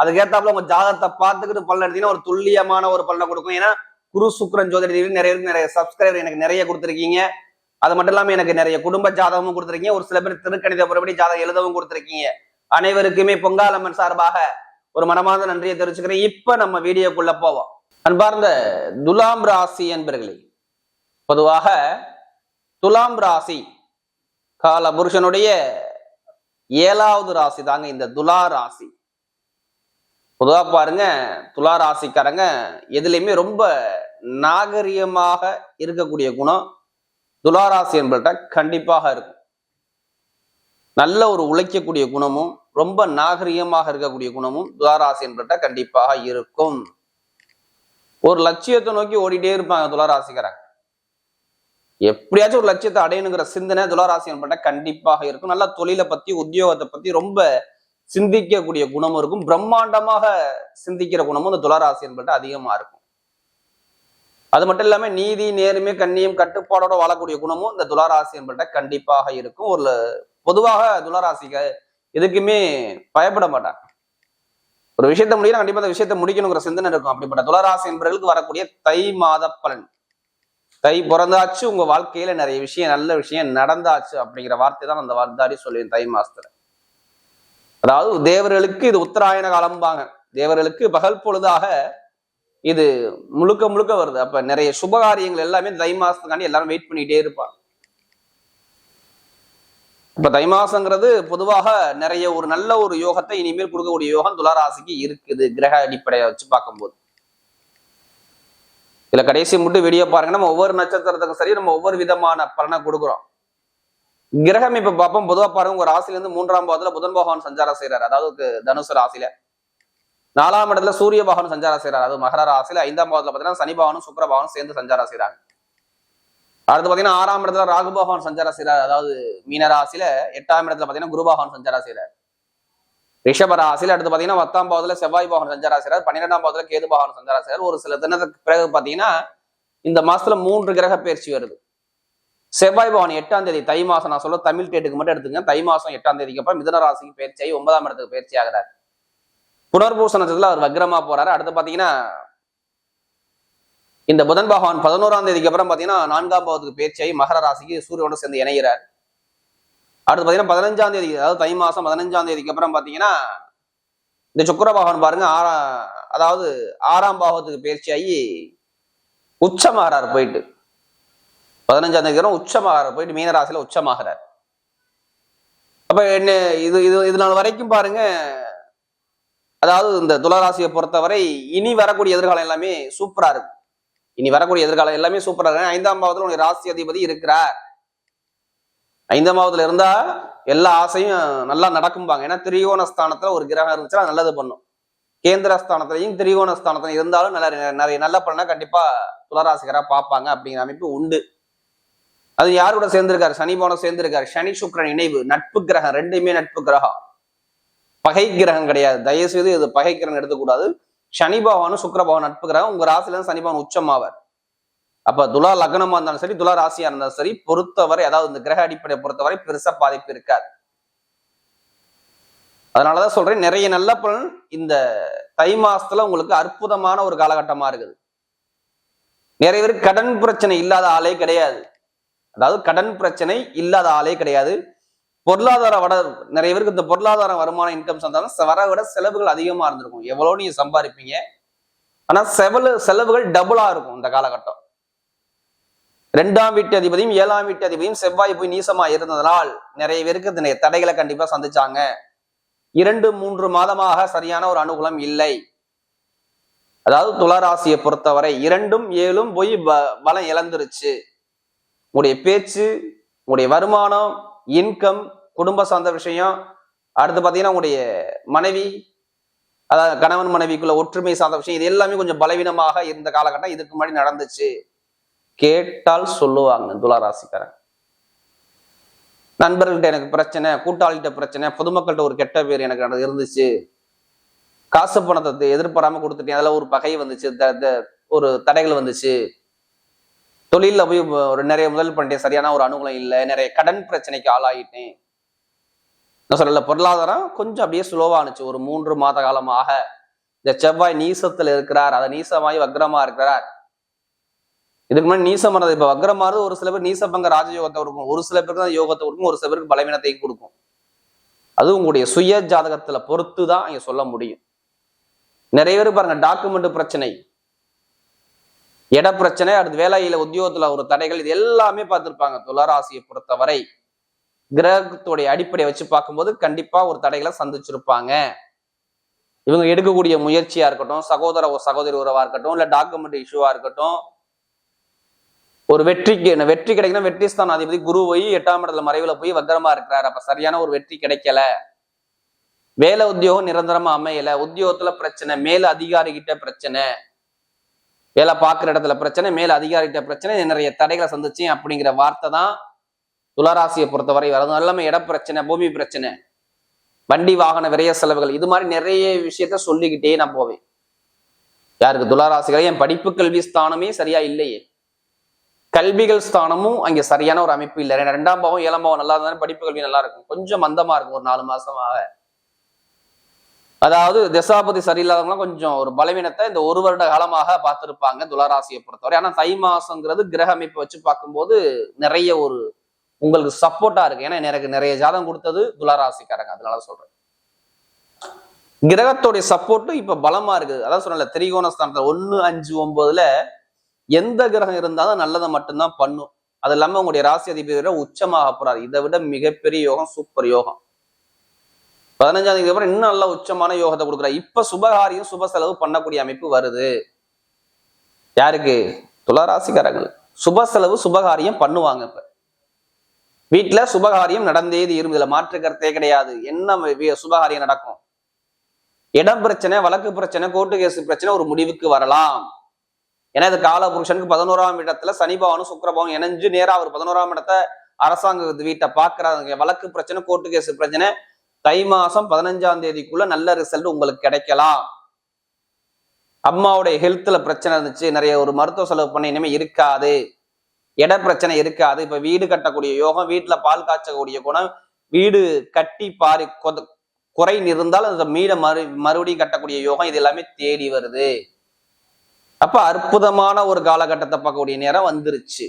அதுக்கேற்றாப்புல உங்க ஜாதகத்தை பார்த்துக்கிட்டு பலன் எடுத்தீங்கன்னா ஒரு துல்லியமான ஒரு பலனை கொடுக்கும். ஏன்னா குரு சுக்ரன் ஜோதிட நிறைய நிறைய சப்ஸ்கிரைபர் எனக்கு நிறைய கொடுத்துருக்கீங்க. அது மட்டும் இல்லாமல் எனக்கு நிறைய குடும்ப ஜாதகமும் கொடுத்துருக்கீங்க. ஒரு சில பேர் திருக்கணித புறப்படி ஜாதகம் எழுதவும் கொடுத்துருக்கீங்க. அனைவருக்குமே பொங்காலம்மன் சார்பாக ஒரு மனமார்ந்த நன்றியை தெரிவிச்சுக்கிறேன். இப்ப நம்ம வீடியோக்குள்ள போவோம். அன்பார்ந்த துலாம் ராசி என்பர்களே பொதுவாக துலாம் ராசி கால புருஷனுடைய ஏழாவது ராசி தாங்க இந்த துலா ராசி. பொதுவாக பாருங்க துலா ராசிக்காரங்க எதுலையுமே ரொம்ப நாகரிகமாக இருக்கக்கூடிய குணம் துளாராசி என்பட்ட கண்டிப்பாக இருக்கும். நல்ல ஒரு உழைக்கக்கூடிய குணமும் ரொம்ப நாகரிகமாக இருக்கக்கூடிய குணமும் துளாராசி என்பட்ட கண்டிப்பாக இருக்கும். ஒரு லட்சியத்தை நோக்கி ஓடிட்டே இருப்பாங்க துளாராசிக்காரங்க எப்படியாச்சும் ஒரு லட்சியத்தை அடையணுங்கிற சிந்தனை துளாராசி என்பட்ட கண்டிப்பாக இருக்கும். நல்ல தொழிலை பத்தி உத்தியோகத்தை பத்தி ரொம்ப சிந்திக்கக்கூடிய குணமும் இருக்கும். பிரம்மாண்டமாக சிந்திக்கிற குணமும் இந்த துளராசி என்பட்ட அதிகமா இருக்கும். அது மட்டும் இல்லாம நீதி நேர்மை கண்ணியம் கட்டுப்பாடோட வாழக்கூடிய குணமும் இந்த துளாராசி என்பட்ட கண்டிப்பாக இருக்கும். ஒரு பொதுவாக துளாராசிக எதுக்குமே பயப்பட மாட்டாங்க. ஒரு விஷயத்த முடியும் கண்டிப்பா அந்த விஷயத்த முடிக்கணுங்கிற சிந்தனை இருக்கும். அப்படிப்பட்ட துளராசி என்பவர்களுக்கு வரக்கூடிய தை மாத பலன். தை பிறந்தாச்சு உங்க வாழ்க்கையில நிறைய விஷயம் நல்ல விஷயம் நடந்தாச்சு அப்படிங்கிற வார்த்தை தான் அந்த வார்த்தாடி சொல்லுவேன் தை மாசத்துல. அதாவது தேவர்களுக்கு இது உத்தராயண காலம்பாங்க. தேவர்களுக்கு பகல் பொழுதாக இது முழுக்க முழுக்க வருது. அப்ப நிறைய சுபகாரியங்கள் எல்லாமே தை மாசத்துக்காண்டி எல்லாரும் வெயிட் பண்ணிட்டே இருப்பாங்க. இப்ப தை மாசங்கிறது பொதுவாக நிறைய ஒரு நல்ல ஒரு யோகத்தை இனிமேல் கொடுக்கக்கூடிய யோகம் துளாராசிக்கு இருக்குது கிரக அடிப்படையை வச்சு பார்க்கும்போது. இதுல கடைசி மட்டும் வீடியோ பாருங்க. நம்ம ஒவ்வொரு நட்சத்திரத்துக்கும் சரி நம்ம ஒவ்வொரு விதமான பலனை கொடுக்குறோம். கிரகம் இப்ப பார்ப்போம் பொதுவா பாருங்க ஒரு ராசில இருந்து மூன்றாம் பாவத்துல புதன் பகவான் சஞ்சாரம் செய்யறாரு அதாவது தனுசு ராசியில. நாலாம் இடத்துல சூரிய பகவான் சஞ்சாரம் செய்யறாரு அது மகர ராசியில ஐந்தாம் பாவத்துல பாத்தீங்கன்னா சனி பகவானும் சுக்கர பகவானும் சேர்ந்து சஞ்சாரம் செய்யறாங்க அடுத்து பாத்தீங்கன்னா ஆறாம் இடத்துல ராகு பகவான் சஞ்சாரம் செய்யறாரு அதாவது மீனராசியில எட்டாம் இடத்துல பாத்தீங்கன்னா குரு பகவான் சஞ்சாரம் செய்யறாரு ரிஷப ராசியில அடுத்து பாத்தீங்கன்னா பத்தாம் பாவத்துல செவ்வாய் பகவான் சஞ்சாரம் செய்யறாரு பன்னிரெண்டாம் பாவத்துல கேது பகவான் சஞ்சாரம் செய்யறாரு ஒரு சில தினத்துக்கு பிறகு பாத்தீங்கன்னா இந்த மாசத்துல மூன்று கிரக பயிற்சி வருது. செவ்வாய் பவன் எட்டாம் தேதி தை மாசம் நான் சொல்ல தமிழ் டேட்டுக்கு மட்டும் எடுத்துங்க தை மாசம் எட்டாம் தேதிக்கு அப்புறம் மிதன ராசிக்கு பயிற்சி ஆகி ஒன்பதாம் இடத்துக்கு பயிற்சி ஆகிறார். புனர்பூச நட்சத்திரத்தில் அவர் வக்ரமா போறாரு. அடுத்து பாத்தீங்கன்னா இந்த புதன் பகவான் பதினோராம் தேதிக்கு அப்புறம் பாத்தீங்கன்னா நான்காம் பாவத்துக்கு பயிற்சி ஆகி மகர ராசிக்கு சூரியனோட சேர்ந்து இணைகிறார். அடுத்து பாத்தீங்கன்னா பதினஞ்சாம் தேதி அதாவது தை மாசம் பதினஞ்சாம் தேதிக்கு அப்புறம் பாத்தீங்கன்னா இந்த சுக்கர பகவான் பாருங்க ஆறா அதாவது ஆறாம் பாவத்துக்கு பயிற்சியாகி உச்சமாகறாரு போயிட்டு. பதினஞ்சாம் தேதி வரை உச்சமாகறாரு. போயிட்டு மீனராசியில் உச்சமாகிறார். அப்ப என்ன இது இது இது நாள் வரைக்கும் பாருங்க அதாவது இந்த துளராசியை பொறுத்தவரை இனி வரக்கூடிய எதிர்காலம் எல்லாமே சூப்பரா இருக்கும். இனி வரக்கூடிய எதிர்காலம் எல்லாமே சூப்பரா இருக்கு ஐந்தாம் பாவத்தில் உங்களுடைய ராசி அதிபதி இருக்கிறார். ஐந்தாம் பாவத்தில் இருந்தா எல்லா ஆசையும் நல்லா நடக்கும்பாங்க. ஏன்னா திரிகோண ஸ்தானத்தில் ஒரு கிரகம் இருந்துச்சுன்னா நல்லது பண்ணும். கேந்திர ஸ்தானத்திலையும் திரிகோண ஸ்தானத்திலையும் இருந்தாலும் நல்ல நிறைய நல்ல பண்ணால் கண்டிப்பா துளராசிகராக பார்ப்பாங்க அப்படிங்கிற அமைப்பு உண்டு. அது யார் கூட சேர்ந்திருக்காரு? சனி பவனம் சேர்ந்திருக்காரு. சனி சுக்கரன் இணைவு நட்பு கிரகம் ரெண்டுமே நட்பு கிரகம். பகை கிரகம் கிடையாது. தயவு செய்து இது பகை கிரகம் எடுத்துக்கூடாது. சனி பகவானும் சுக்கர பகவான் நட்பு கிரகம். உங்க ராசில இருந்து சனி பகவான் உச்சமாவார் அப்ப துலா லக்னமா இருந்தாலும் சரி துலா ராசியா இருந்தாலும் சரி பொறுத்தவரை அதாவது இந்த கிரக அடிப்படையை பொறுத்தவரை பெருசா பாதிப்பு இருக்காது. அதனாலதான் சொல்றேன் நிறைய நல்ல பலன் இந்த தை மாசத்துல உங்களுக்கு அற்புதமான ஒரு காலகட்டமா இருக்குது. நிறைய பேருக்கு கடன் பிரச்சனை இல்லாத ஆளே கிடையாது. அதாவது கடன் பிரச்சனை இல்லாத ஆளே கிடையாது. பொருளாதார வட நிறைய பேருக்கு இந்த பொருளாதார வருமான இன்கம் வந்தாலும் வர விட செலவுகள் அதிகமா இருந்திருக்கும். எவ்வளவு நீங்க சம்பாதிப்பீங்க. ஆனா செவலு செலவுகள் டபுளா இருக்கும் இந்த காலகட்டம். ரெண்டாம் வீட்டு அதிபதியும் ஏழாம் வீட்டு அதிபதியும் செவ்வாய் போய் நீசமா இருந்ததனால் நிறைய பேருக்கு இந்த தடைகளை கண்டிப்பா சந்திச்சாங்க. இரண்டு மூன்று மாதமாக சரியான ஒரு அனுகூலம் இல்லை. அதாவது துளராசியை பொறுத்தவரை இரண்டும் ஏழும் போய் பலம் இழந்துருச்சு. உங்களுடைய பேச்சு உங்களுடைய வருமானம் இன்கம் குடும்ப சார்ந்த விஷயம் அடுத்து பார்த்தீங்கன்னா உங்களுடைய மனைவி அதாவது கணவன் மனைவிக்குள்ள ஒற்றுமை சார்ந்த விஷயம் இது எல்லாமே கொஞ்சம் பலவீனமாக இருந்த காலகட்டம் இதுக்கு முன்னாடி நடந்துச்சு. கேட்டால் சொல்லுவாங்க துளாராசிக்காரன். நண்பர்கள்ட்ட எனக்கு பிரச்சனை கூட்டாளிகிட்ட பிரச்சனை பொதுமக்கள்கிட்ட ஒரு கெட்ட பேர் எனக்கு இருந்துச்சு. காசு பணத்தை எதிர்பாராம கொடுத்துட்டேன் அதில் ஒரு பகை வந்துச்சு ஒரு தடைகள் வந்துச்சு. தொழிலில் போய் ஒரு நிறைய முதல் பண்ணிட்டேன். சரியான ஒரு அனுகூலம் இல்லை. நிறைய கடன் பிரச்சனைக்கு ஆளாயிட்டேன். நான் சொல்லல பொருளாதாரம் கொஞ்சம் அப்படியே ஸ்லோவானுச்சு ஒரு மூன்று மாத காலமாக. இந்த செவ்வாய் நீசத்தில் இருக்கிறார். அதை நீசமாய் வக்ரமா இருக்கிறார். இதுக்கு முன்னாடி நீசமானது இப்போ வக்ரமானது ஒரு சில பேர் நீசபங்க ராஜயோகத்தை கொடுக்கும். ஒரு சில பேருக்கு தான் யோகத்தை கொடுக்கும். ஒரு சில பேருக்கு பலவீனத்தையும் கொடுக்கும். அது உங்களுடைய சுய ஜாதகத்துல பொறுத்து தான் இங்க சொல்ல முடியும். நிறைய பேர் பாருங்க டாக்குமெண்ட் பிரச்சனை. இட பிரச்சனை அடுத்து வேலையில உத்தியோகத்துல ஒரு தடைகள் இது எல்லாமே பார்த்திருப்பாங்க. துளராசியை பொறுத்தவரை கிரகத்துடைய அடிப்படையை வச்சு பார்க்கும்போது கண்டிப்பா ஒரு தடைகளை சந்திச்சிருப்பாங்க. இவங்க எடுக்கக்கூடிய முயற்சியா இருக்கட்டும் சகோதர சகோதரி உறவா இருக்கட்டும் இல்ல டாக்குமெண்ட் இஷ்யூவா இருக்கட்டும் ஒரு வெற்றிக்கு வெற்றி கிடைக்கணும் வெற்றி ஸ்தான அதிபதி குரு போய் எட்டாம் இடத்துல மறைவுல போய் வக்கரமா இருக்கிறார். அப்ப சரியான ஒரு வெற்றி கிடைக்கல. வேலை உத்தியோகம் நிரந்தரமா அமையல. உத்தியோகத்துல பிரச்சனை மேல அதிகாரி கிட்ட பிரச்சனை. வேலை பார்க்குற இடத்துல பிரச்சனை மேல் அதிகாரிகிட்ட பிரச்சனை நிறைய தடைகளை சந்திச்சேன் அப்படிங்கிற வார்த்தை தான் துளராசியை பொறுத்தவரை வரதும் எல்லாமே இட பிரச்சனை பூமி பிரச்சனை வண்டி வாகன விரைய செலவுகள் இது மாதிரி நிறைய விஷயத்த சொல்லிக்கிட்டே நான் போவேன். யாருக்கு? துளாராசிகளை. என் படிப்பு கல்வி ஸ்தானமே சரியா இல்லையே. கல்விகள் ஸ்தானமும் அங்கே சரியான ஒரு அமைப்பு இல்லை. ரெண்டாம் பாவம் ஏழாம் பாவம் நல்லா இருந்தாலும் படிப்பு கல்வி நல்லா இருக்கும். கொஞ்சம் மந்தமா இருக்கும். ஒரு நாலு மாசமாக அதாவது திசாபதி சரியில்லாதவங்களாம் கொஞ்சம் ஒரு பலவீனத்தை இந்த ஒரு வருட காலமாக பார்த்துருப்பாங்க துளராசியை பொறுத்தவரை. ஆனா தை மாசங்கிறது கிரக அமைப்பை வச்சு பார்க்கும்போது நிறைய ஒரு உங்களுக்கு சப்போர்ட்டா இருக்கு. ஏன்னா எனக்கு நிறைய ஜாதகம் கொடுத்தது துளராசிக்காரங்க. அதனால சொல்றேன். கிரகத்துடைய சப்போர்ட்டும் இப்ப பலமா இருக்குது. அதான் சொன்னல திரிகோண ஸ்தானத்துல ஒன்னு அஞ்சு ஒன்பதுல எந்த கிரகம் இருந்தாலும் நல்லதை மட்டும்தான் பண்ணும். அது இல்லாம உங்களுடைய ராசி அதிபதியோட உச்சமாக போறாரு. இதை விட மிகப்பெரிய யோகம் சூப்பர் யோகம். பதினஞ்சாம் தேதி அப்புறம் இன்னும் நல்ல உச்சமான யோகத்தை கொடுக்குறா. இப்ப சுபகாரியம் சுப செலவு பண்ணக்கூடிய அமைப்பு வருது. யாருக்கு? துளாராசிக்காரங்கள் சுப செலவு சுபகாரியம் பண்ணுவாங்க இப்ப. வீட்டுல சுபகாரியம் நடந்தே தீரும். இதுல மாற்று கருத்தே கிடையாது. என்ன சுபகாரியம் நடக்கும்? இடம் பிரச்சனை வழக்கு பிரச்சனை கோர்ட்டு கேஸ் பிரச்சனை ஒரு முடிவுக்கு வரலாம். ஏன்னா இது கால புருஷனுக்கு பதினோராம் இடத்துல சனிபவனும் சுக்கரபவனும் இணைஞ்சு நேரா அவர் பதினோராம் இடத்த அரசாங்க வீட்டை பாக்குறாங்க வழக்கு பிரச்சனை கோர்ட்டு கேஸ் பிரச்சனை தை மாசம் பதினஞ்சாம் தேதிக்குள்ள நல்ல ரிசல்ட் உங்களுக்கு கிடைக்கலாம். அம்மாவுடைய ஹெல்த்ல பிரச்சனை இருந்துச்சு நிறைய ஒரு மருத்துவ செலவு பண்ண இனிமே இருக்காது. இட பிரச்சனை இருக்காது. இப்ப வீடு கட்டக்கூடிய யோகம் வீட்டுல பால் காய்ச்சக்கூடிய குணம் வீடு கட்டி பாரி குறை இருந்தால் அந்த மீட மறு மறுபடியும் கட்டக்கூடிய யோகம் இது எல்லாமே தேடி வருது. அப்ப அற்புதமான ஒரு காலகட்டத்தை பார்க்கக்கூடிய நேரம் வந்துருச்சு.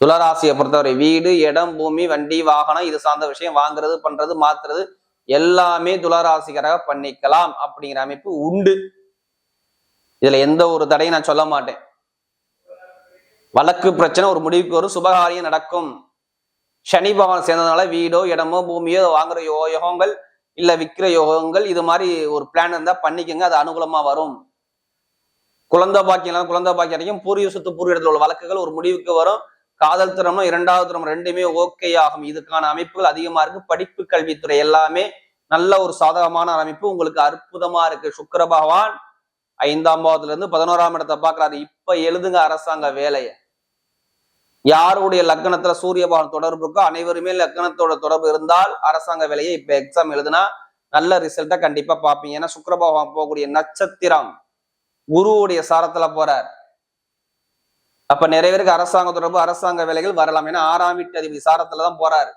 துளராசியை பொறுத்தவரை வீடு இடம் பூமி வண்டி வாகனம் இது சார்ந்த விஷயம் வாங்குறது பண்றது மாத்துறது எல்லாமே துளராசிகராக பண்ணிக்கலாம் அப்படிங்கிற அமைப்பு உண்டு. இதுல எந்த ஒரு தடையும் நான் சொல்ல மாட்டேன். வழக்கு பிரச்சனை ஒரு முடிவுக்கு வரும் சுபகாரியம் நடக்கும். சனி பகவான் சேர்ந்ததுனால வீடோ இடமோ பூமியோ வாங்குற யோகங்கள் இல்ல விற்கிற யோகங்கள் இது மாதிரி ஒரு பிளான் இருந்தா பண்ணிக்கோங்க அது அனுகூலமா வரும். குழந்தை பாக்கியம் குழந்தை பாக்கியம் கிடைக்கும் பூர்வீக சொத்து உள்ள வழக்குகள் ஒரு முடிவுக்கு வரும். காதல் திறமும் இரண்டாவது திறமும் ரெண்டுமே ஓகே ஆகும். இதுக்கான அமைப்புகள் அதிகமா இருக்கு. படிப்பு கல்வித்துறை எல்லாமே நல்ல ஒரு சாதகமான அமைப்பு. உங்களுக்கு அற்புதமா இருக்கு. சுக்கர பகவான் ஐந்தாம் பாவத்துல இருந்து பதினோராம் இடத்தை பாக்குறாரு இப்ப எழுதுங்க அரசாங்க வேலையை. யாருடைய லக்னத்துல சூரிய பகவான் தொடர்பு இருக்கோ அனைவருமே லக்னத்தோட தொடர்பு இருந்தால் அரசாங்க வேலையை இப்ப எக்ஸாம் எழுதுனா நல்ல ரிசல்ட்டை கண்டிப்பா பார்ப்பீங்க. ஏன்னா சுக்கர பகவான் போகக்கூடிய நட்சத்திரம் குருவுடைய சாரத்துல போறார். அப்ப நிறைய பேருக்கு அரசாங்க தொடர்பு அரசாங்க வேலைகள் வரலாம். ஏன்னா ஆறாம் வீட்டு அதிபதி சாரத்துல தான் போறாரு.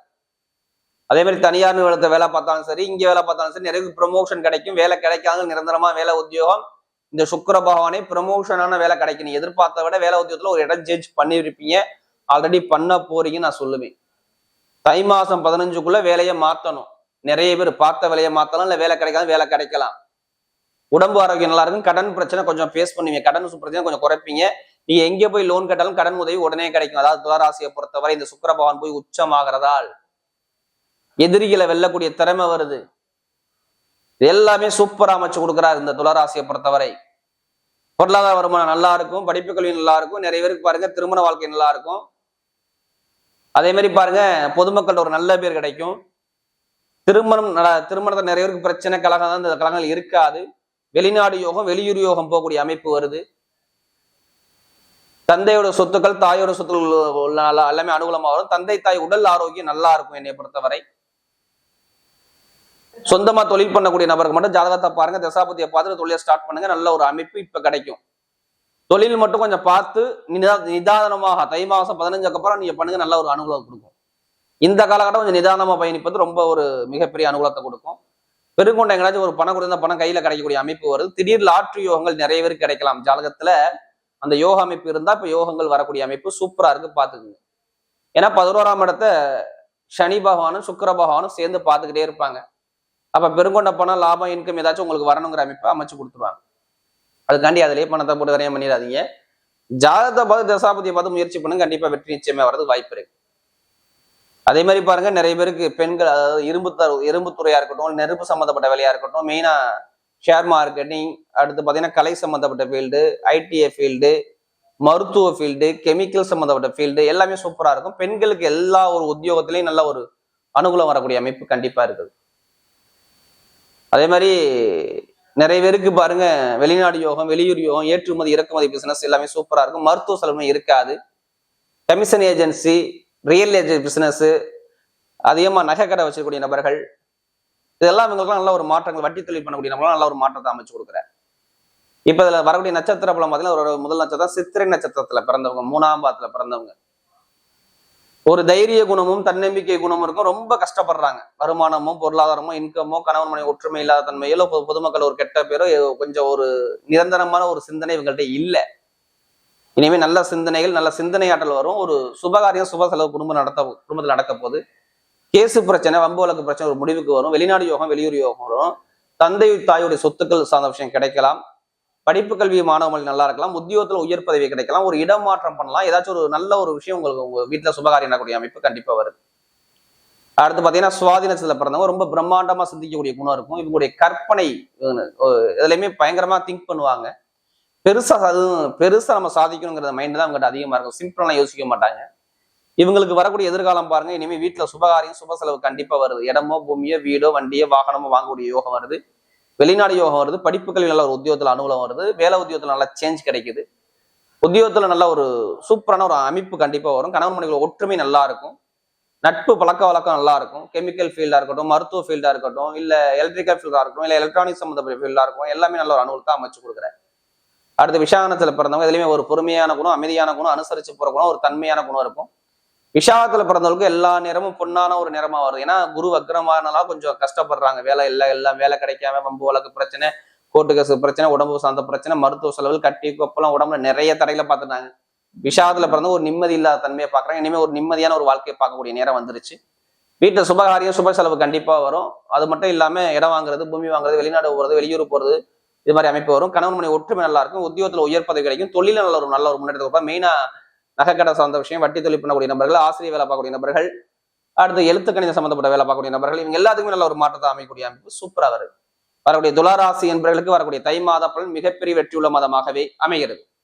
அதே மாதிரி தனியார் நிறுவனத்தை வேலை பார்த்தாலும் சரி இங்க வேலை பார்த்தாலும் சரி நிறைய ப்ரொமோஷன் கிடைக்கும். வேலை கிடைக்காத நிரந்தரமா வேலை உத்தியோகம். இந்த சுக்கர பகவானே ப்ரமோஷனான வேலை கிடைக்கும். எதிர்பார்த்த விட வேலை உத்தியோகத்துல ஒரு இடம் சேஞ்ச் பண்ணியிருப்பீங்க. ஆல்ரெடி பண்ண போறீங்கன்னு நான் சொல்லுவேன். தை மாசம் பதினஞ்சுக்குள்ள வேலையை மாத்தணும். நிறைய பேர் பார்த்த வேலையை மாத்தலாம் இல்ல வேலை கிடைக்காத வேலை கிடைக்கலாம். உடம்பு ஆரோக்கியம் நல்லா இருக்கும். கடன் பிரச்சனை கொஞ்சம் ஃபேஸ் பண்ணுவீங்க. கடன் பிரச்சனை கொஞ்சம் குறைப்பீங்க. நீங்க எங்க போய் லோன் கேட்டாலும் கடன் உதவி உடனே கிடைக்கும். அதாவது துளாராசியை பொறுத்தவரை இந்த சுக்கர பகவான் போய் உச்சமாகிறதால் எதிரிகளை வெல்லக்கூடிய திறமை வருது. எல்லாமே சூப்பரா அமைச்சு கொடுக்குறாரு இந்த துளராசியை பொறுத்தவரை. பொருளாதார வருமானம் நல்லா இருக்கும் படிப்பு கல்வி நல்லா இருக்கும் நிறைய பேருக்கு பாருங்க திருமண வாழ்க்கை நல்லா இருக்கும். அதே மாதிரி பாருங்க பொதுமக்கள் ஒரு நல்ல பேர் கிடைக்கும். திருமணம் திருமணத்தை நிறைய பேருக்கு பிரச்சனை கலகம் தான் இந்த கலகங்கள் இருக்காது. வெளிநாடு யோகம் வெளியூர் யோகம் போகக்கூடிய அமைப்பு வருது. தந்தையோட சொத்துக்கள் தாயோட சொத்துக்கள் உள்ள எல்லாமே அனுகூலமா வரும். தந்தை தாய் உடல் ஆரோக்கியம் நல்லா இருக்கும் என்னை பொறுத்தவரை. சொந்தமா தொழில் பண்ணக்கூடிய நபருக்கு மட்டும் ஜாதகத்தை பாருங்க. தசாபதியை பார்த்துட்டு தொழிலை ஸ்டார்ட் பண்ணுங்க. நல்ல ஒரு அமைப்பு இப்ப கிடைக்கும். தொழில் மட்டும் கொஞ்சம் பார்த்து நிதா- நிதானமாக தை மாசம் பதினஞ்சுக்கு அப்புறம் நீங்க பண்ணுங்க. நல்ல ஒரு அனுகூலம் கொடுக்கும். இந்த காலகட்டம் கொஞ்சம் நிதானமா பயணிப்பது ரொம்ப ஒரு மிகப்பெரிய அனுகூலத்தை கொடுக்கும். பெருங்கொண்ட எங்கேயாச்சும் ஒரு பணம் கொடுத்த பணம் கையில கிடைக்கக்கூடிய அமைப்பு வருது. திடீர் லாட்ரி யோகங்கள் நிறைய பேருக்கு கிடைக்கலாம். ஜாதகத்துல அந்த யோக அமைப்பு இருந்தா இப்ப யோகங்கள் வரக்கூடிய அமைப்பு சூப்பரா இருக்கு பாத்துக்குங்க ஏன்னா பதினோராம் இடத்த சனி பகவானும் சுக்கர பகவானும் சேர்ந்து பார்த்துக்கிட்டே இருப்பாங்க. அப்ப பெருங்கொண்ட பணம் லாபம் இன்கம் ஏதாச்சும் உங்களுக்கு வரணுங்கிற அமைப்பை அமைச்சு கொடுத்துருவாங்க. அதுக்காண்டி அதிலே பணத்தை போட்டு வரைய பண்ணிடாதீங்க. ஜாதகத்தை பார்த்து தசாபதியை பார்த்து முயற்சி பண்ணுங்க. கண்டிப்பா வெற்றி நிச்சயமாக வரது வாய்ப்பு இருக்கு. அதே மாதிரி பாருங்க நிறைய பேருக்கு பெண்கள் அதாவது இரும்பு இரும்பு துறையா இருக்கட்டும் நெருப்பு சம்மந்தப்பட்ட வேலையா இருக்கட்டும் மெயினா ஷேர் மார்க்கெட்டிங் அடுத்து பார்த்தீங்கன்னா கலை சம்மந்தப்பட்ட ஃபீல்டு ஐடிஐ ஃபீல்டு மருத்துவ ஃபீல்டு கெமிக்கல் சம்மந்தப்பட்ட ஃபீல்டு எல்லாமே சூப்பராக இருக்கும். பெண்களுக்கு எல்லா ஒரு உத்தியோகத்திலையும் நல்ல ஒரு அனுகூலம் வரக்கூடிய அமைப்பு கண்டிப்பாக இருக்குது. அதே மாதிரி நிறைய பேருக்கு பாருங்க வெளிநாடு யோகம் வெளியூர் யோகம் ஏற்றுமதி இறக்குமதி பிசினஸ் எல்லாமே சூப்பராக இருக்கும். மருத்துவ செலவுமே இருக்காது. Commission agency real agent business அதிகமாக நகை கடை வச்சிருக்கக்கூடிய நபர்கள் இதெல்லாம் இவங்களுக்குலாம் நல்ல ஒரு மாற்றங்கள் வட்டி தொழில் பண்ணக்கூடிய நபர்களும் நல்ல ஒரு மாற்றத்தை அமைச்சு கொடுக்குறேன் இப்ப இதுல வரக்கூடிய நட்சத்திர பலம் பார்த்தீங்கன்னா ஒரு முதல் நட்சத்திரம் சித்திரை நட்சத்திரத்துல பிறந்தவங்க மூணாம் பாதத்துல பிறந்தவங்க. ஒரு தைரிய குணமும் தன்னம்பிக்கை குணமும் இருக்கும் ரொம்ப கஷ்டப்படுறாங்க. வருமானமும் பொருளாதாரமோ இன்கமோ கணவன் மனைவி ஒற்றுமை இல்லாத தன்மையிலோ பொதுமக்கள் ஒரு கெட்ட பேரோ கொஞ்சம் ஒரு நிரந்தரமான ஒரு சிந்தனை இவங்கள்ட்ட இல்ல. இனிமேல் நல்ல சிந்தனைகள் நல்ல சிந்தனையாற்றல் வரும். ஒரு சுபகாரியம் சுப செலவு குடும்பம் நடத்த குடும்பத்தில் நடக்க போகுது கேசு பிரச்சனை வம்பு வழக்கு பிரச்சனை ஒரு முடிவுக்கு வரும். வெளிநாடு யோகம் வெளியூர் யோகம் வரும். தந்தை தாயுடைய சொத்துக்கள் சார்ந்த விஷயம் கிடைக்கலாம். படிப்பு கல்வி மாணவர்கள் நல்லா இருக்கலாம். உத்தியோகத்தில் உயர் பதவி கிடைக்கலாம். ஒரு இடம் மாற்றம் பண்ணலாம். ஏதாச்சும் ஒரு நல்ல ஒரு விஷயம் உங்களுக்கு உங்க வீட்டில் சுபகாரியம் நடக்கக்கூடிய அமைப்பு கண்டிப்பாக வருது அடுத்து பார்த்தீங்கன்னா சுவாதினத்தில் பிறந்தவங்க ரொம்ப பிரம்மாண்டமாக சிந்திக்கக்கூடிய குணம் இருக்கும். இவங்களுடைய கற்பனை எதுலையுமே பயங்கரமாக திங்க் பண்ணுவாங்க. பெருசாக அது பெருசாக நம்ம சாதிக்கணுங்கிற மைண்ட் தான் அவங்ககிட்ட அதிகமாக இருக்கும். சிம்பிளா யோசிக்க மாட்டாங்க. இவங்களுக்கு வரக்கூடிய எதிர்காலம் பாருங்க. இனிமே வீட்டுல சுபகாரியம் சுப செலவு கண்டிப்பா வருது. இடமோ பூமியோ வீடோ வண்டியோ வாகனமோ வாங்கக்கூடிய யோகம் வருது. வெளிநாடு யோகம் வருது. படிப்புகளில் நல்ல ஒரு உத்தியோகத்தில் அனுகூலம் வருது. வேலை உத்தியோகத்தில் நல்ல சேஞ்ச் கிடைக்குது. உத்தியோகத்தில் நல்ல ஒரு சூப்பரான ஒரு அமைப்பு கண்டிப்பாக வரும். கணவன் மனைவிகள் ஒற்றுமை நல்லா இருக்கும். நட்பு பழக்க வழக்கம் நல்லா இருக்கும். கெமிக்கல் ஃபீல்டாக இருக்கட்டும் மருத்துவ ஃபீல்டாக இருக்கட்டும் இல்லை எலக்ட்ரிக்கல் ஃபீல்டாக இருக்கட்டும் இல்லை எலக்ட்ரானிக் சம்மந்தப்பட்ட ஃபீல்டாக இருக்கும் எல்லாமே நல்ல ஒரு அனுகூலத்தை அமைச்சு கொடுக்குறேன் அடுத்து விஷாகனத்துல பிறந்தவங்க எதுலேயுமே ஒரு பொறுமையான குணம் அமைதியான குணம் அனுசரித்து போகிற குணம் ஒரு தன்மையான குணம் இருக்கும். விஷாகத்துல பிறந்தவங்களுக்கு எல்லா நேரமும் பொன்னான ஒரு நிறமா வருது. ஏன்னா குரு வக்ரமானால கொஞ்சம் கஷ்டப்படுறாங்க. வேலை இல்லை எல்லாம் வேலை கிடைக்காம வம்பு வழக்கு பிரச்சனை கோர்ட்டு கேசு பிரச்சனை உடம்பு சார்ந்த பிரச்சனை மருத்துவ செலவுகள் கட்டி கொப்பெல்லாம் உடம்புல நிறைய தடையில பார்த்துட்டாங்க. விஷாதத்துல பிறந்த ஒரு நிம்மதி இல்லாத தன்மையை பாக்குறாங்க இனிமே ஒரு நிம்மதியான ஒரு வாழ்க்கையை பார்க்கக்கூடிய நேரம் வந்துருச்சு. வீட்டுல சுபகாரியம் சுப செலவு கண்டிப்பா வரும். அது மட்டும் இல்லாம இடம் வாங்குறது பூமி வாங்குறது வெளிநாடு போறது வெளியூர் போறது இது மாதிரி அமைப்பு வரும். கணவன் மணி ஒற்றுமை நல்லா இருக்கும். உத்தியோகத்துல உயர் பதவி கிடைக்கும். தொழில நல்ல ஒரு நல்ல ஒரு முன்னேற்றத்தை மெயினா நகைக்கடை சார்ந்த விஷயம் வட்டி தொழில் பண்ணக்கூடிய நபர்கள் ஆசிரியர் வேலை பார்க்கக்கூடிய நபர்கள் அடுத்து எழுத்து கணித சம்பந்தப்பட்ட வேலை பார்க்கக்கூடிய நபர்கள் இவங்க எல்லாத்துக்குமே நல்ல ஒரு மாற்றத்தை அமைக்கக்கூடிய அமைப்பு சூப்பரா வருது. வரக்கூடிய துளாராசி என்பவர்களுக்கு வரக்கூடிய தை மாத பலன் மிகப்பெரிய வெற்றியுள்ள மாதமாகவே அமைகிறது.